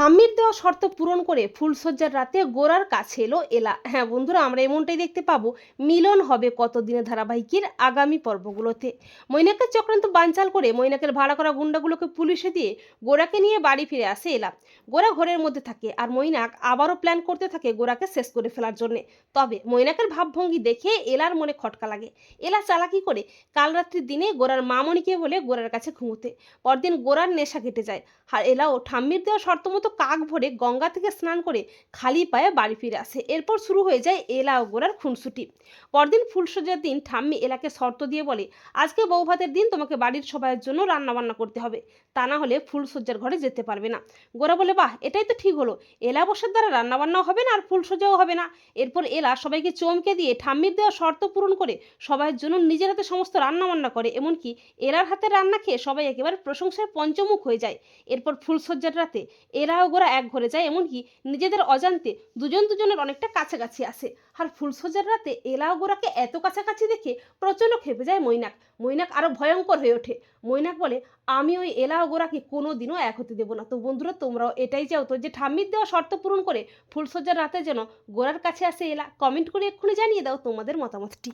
ঠাম্মির দেওয়া শর্ত পূরণ করে ফুলসজ্জার রাতে গোড়ার কাছে এলো এলা। হ্যাঁ বন্ধুরা, আমরা এমনটাই দেখতে পাবো। মিলন হবে কতদিনের ধারাবাহিকের আগামী পর্বগুলোতে? মৈনাকের চক্রান্ত বানচাল করে মৈনাকের ভাড়া করা গুন্ডাগুলোকে পুলিশে দিয়ে গোড়াকে নিয়ে বাড়ি ফিরে আসে এলা। গোড়া ঘরের মধ্যে থাকে আর মৈনাক আবারও প্ল্যান করতে থাকে গোড়াকে শেষ করে ফেলার জন্যে। তবে মৈনাকের ভাবভঙ্গি দেখে এলার মনে খটকা লাগে। এলা চালাকি করে কাল রাত্রির দিনে গোড়ার মামনিকে বলে গোড়ার কাছে ঘুমোতে। পরদিন গোড়ার নেশা কেটে যায়। আর এলাও ঠাম্মির দেওয়া শর্ত মতো কাক ভরে গঙ্গা থেকে স্নান করে খালি পায়ে বাড়ি ফিরে আসে। এরপর শুরু হয়ে যায় এলা ও গোড়ার খুনসুটি। পরদিন ফুলসজ্জার দিন ঠাম্মি এলাকে শর্ত দিয়ে বলে, আজকে বউ ভাতের দিন তোমাকে বাড়ির সবাইয়ের জন্য রান্নাবান্না করতে হবে। তা না হলে ফুলসজ্জার ঘরে যেতে পারবে না। গোরা বলে, বাহ, এটাই তো ঠিক হলো। এলা বসার দ্বারা রান্নাবান্নাও হবে না আর ফুলসজ্জাও হবে না। এরপর এলা সবাইকে চমকে দিয়ে ঠাম্মির দেওয়া শর্ত পূরণ করে সবাইয়ের জন্য নিজের হাতে সমস্ত রান্নাবান্না করে এমনকি এলার হাতে রান্না খেয়ে সবাই একেবারে প্রশংসায় পঞ্চমুখ হয়ে যায়। এরপর ফুলসজ্জার রাতে এরা গোরা এক ঘরে যায় এমনকি নিজেদের অজান্তে দুজন দুজনের অনেকটা কাছাকাছি আসে। আর ফুলসজ্জার রাতে এলা গোরাকে এত কাছাকাছি দেখে প্রচণ্ড খেপে যায় মৈনাক। মৈনাক আরও ভয়ঙ্কর হয়ে ওঠে। মৈনাক বলে, আমি ওই এলা গোরাকে কোনো দিনও এক হতে দেবো না। তো বন্ধুরা, তোমরাও এটাই চাও তো যে ঠাম্মির দেওয়া শর্ত পূরণ করে ফুলসজ্জার রাতে যেন গোরার কাছে আসে এলা। কমেন্ট করে এক্ষুনি জানিয়ে দাও তোমাদের মতামতটি।